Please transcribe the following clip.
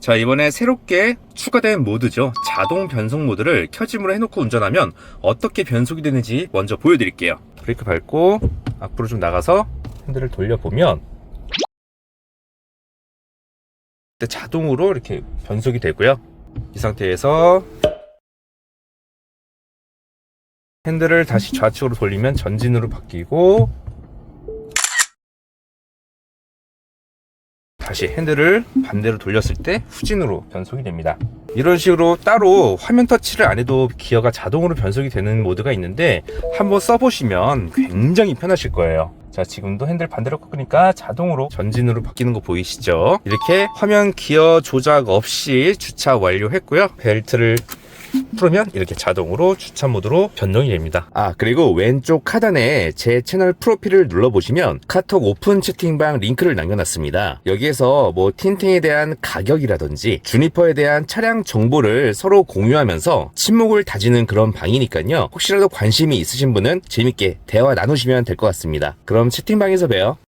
자 이번에 새롭게 추가된 모드죠. 자동 변속 모드를 켜짐으로 해놓고 운전하면 어떻게 변속이 되는지 먼저 보여드릴게요. 브레이크 밟고 앞으로 좀 나가서 핸들을 돌려보면 네, 자동으로 이렇게 변속이 되고요. 이 상태에서 핸들을 다시 좌측으로 돌리면 전진으로 바뀌고 다시 핸들을 반대로 돌렸을 때 후진으로 변속이 됩니다. 이런 식으로 따로 화면 터치를 안 해도 기어가 자동으로 변속이 되는 모드가 있는데 한번 써보시면 굉장히 편하실 거예요. 자, 지금도 핸들 반대로 꺾으니까 자동으로 전진으로 바뀌는 거 보이시죠? 이렇게 화면 기어 조작 없이 주차 완료했고요. 벨트를 풀으면 이렇게 자동으로 주차 모드로 변동이 됩니다. 아, 그리고 왼쪽 하단에 제 채널 프로필을 눌러보시면 카톡 오픈 채팅방 링크를 남겨놨습니다. 여기에서 뭐 틴팅에 대한 가격이라든지 주니퍼에 대한 차량 정보를 서로 공유하면서 친목을 다지는 그런 방이니까요. 혹시라도 관심이 있으신 분은 재밌게 대화 나누시면 될 것 같습니다. 그럼 채팅방에서 봬요.